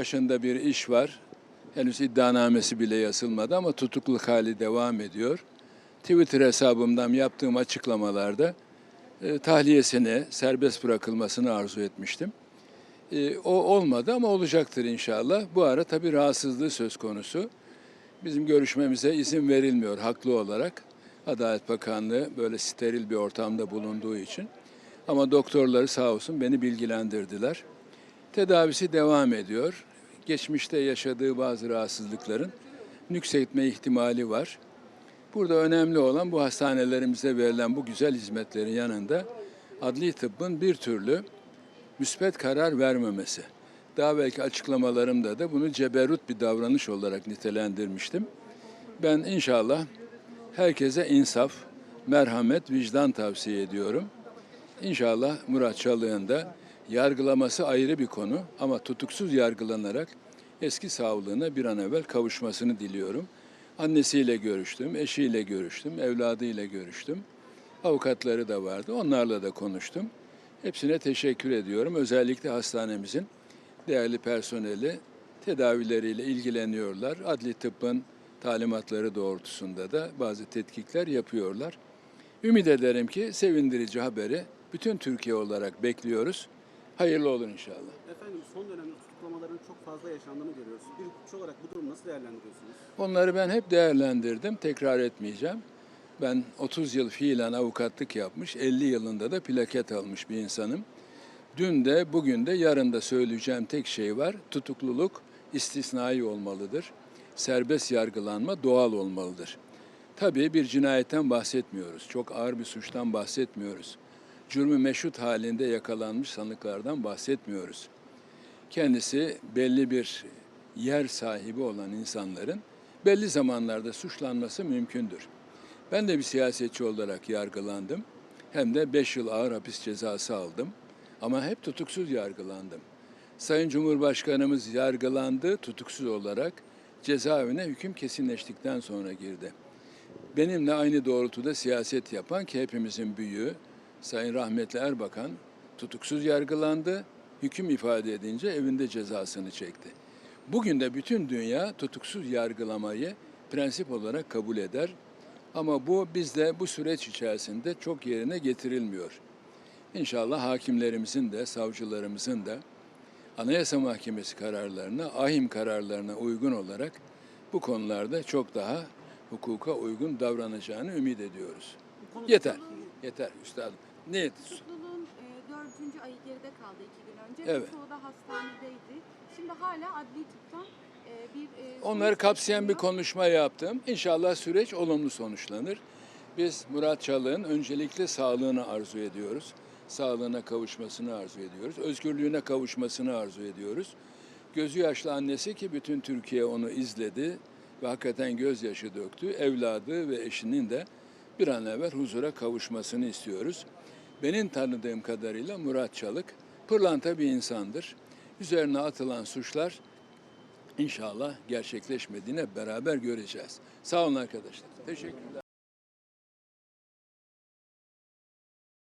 Başında bir iş var. Henüz iddianamesi bile yazılmadı ama tutukluk hali devam ediyor. Twitter hesabımdan yaptığım açıklamalarda e, tahliyesini, serbest bırakılmasını arzu etmiştim. E, o olmadı ama olacaktır inşallah. Bu ara tabii rahatsızlığı söz konusu. Bizim görüşmemize izin verilmiyor haklı olarak. Adalet Bakanlığı böyle steril bir ortamda bulunduğu için. Ama doktorları sağ olsun beni bilgilendirdiler. Tedavisi devam ediyor. Geçmişte yaşadığı bazı rahatsızlıkların nüksetme ihtimali var. Burada önemli olan bu hastanelerimize verilen bu güzel hizmetlerin yanında adli tıbbın bir türlü müspet karar vermemesi. Daha belki açıklamalarımda da bunu ceberut bir davranış olarak nitelendirmiştim. Ben inşallah herkese insaf, merhamet, vicdan tavsiye ediyorum. İnşallah Murat Çalık'ın da yargılaması ayrı bir konu ama tutuksuz yargılanarak eski sağlığına bir an evvel kavuşmasını diliyorum. Annesiyle görüştüm, eşiyle görüştüm, evladıyla görüştüm. Avukatları da vardı, onlarla da konuştum. Hepsine teşekkür ediyorum. Özellikle hastanemizin değerli personeli tedavileriyle ilgileniyorlar. Adli tıbbın talimatları doğrultusunda da bazı tetkikler yapıyorlar. Ümit ederim ki sevindirici haberi bütün Türkiye olarak bekliyoruz. Hayırlı olur inşallah. Efendim son dönemde tutuklamaların çok fazla yaşandığını görüyoruz. Bir hukukçu olarak bu durumu nasıl değerlendiriyorsunuz? Onları ben hep değerlendirdim, tekrar etmeyeceğim. Ben 30 yıl fiilen avukatlık yapmış, 50 yılında da plaket almış bir insanım. Dün de, bugün de, yarın da söyleyeceğim tek şey var. Tutukluluk istisnai olmalıdır. Serbest yargılanma doğal olmalıdır. Tabii bir cinayetten bahsetmiyoruz. Çok ağır bir suçtan bahsetmiyoruz. Cürmü meşhut halinde yakalanmış sanıklardan bahsetmiyoruz. Kendisi belli bir yer sahibi olan insanların belli zamanlarda suçlanması mümkündür. Ben de bir siyasetçi olarak yargılandım. Hem de 5 yıl ağır hapis cezası aldım. Ama hep tutuksuz yargılandım. Sayın Cumhurbaşkanımız yargılandı tutuksuz olarak cezaevine hüküm kesinleştikten sonra girdi. Benimle aynı doğrultuda siyaset yapan ki hepimizin büyüğü Sayın Rahmetli Erbakan tutuksuz yargılandı. Hüküm ifade edince evinde cezasını çekti. Bugün de bütün dünya tutuksuz yargılamayı prensip olarak kabul eder. Ama bu bizde bu süreç içerisinde çok yerine getirilmiyor. İnşallah hakimlerimizin de, savcılarımızın da Anayasa Mahkemesi kararlarına, ahim kararlarına uygun olarak bu konularda çok daha hukuka uygun davranacağını ümit ediyoruz. Yeter, yeter üstadım. Ne Tutukluluğun e, dördüncü ayı geride kaldı iki gün önce. Evet. Çoğu da hastanedeydi. Şimdi hala adli tıptan e, bir... e, Onları kapsayan bir konuşma yaptım. İnşallah süreç olumlu sonuçlanır. Biz Murat Çalık'ın öncelikle sağlığını arzu ediyoruz. Sağlığına kavuşmasını arzu ediyoruz. Özgürlüğüne kavuşmasını arzu ediyoruz. Gözü yaşlı annesi ki bütün Türkiye onu izledi ve hakikaten gözyaşı döktü. Evladı ve eşinin de bir an evvel huzura kavuşmasını istiyoruz. Benim tanıdığım kadarıyla Murat Çalık pırlanta bir insandır. Üzerine atılan suçlar İnşallah gerçekleşmediğine beraber göreceğiz. Sağ olun arkadaşlar. Teşekkürler.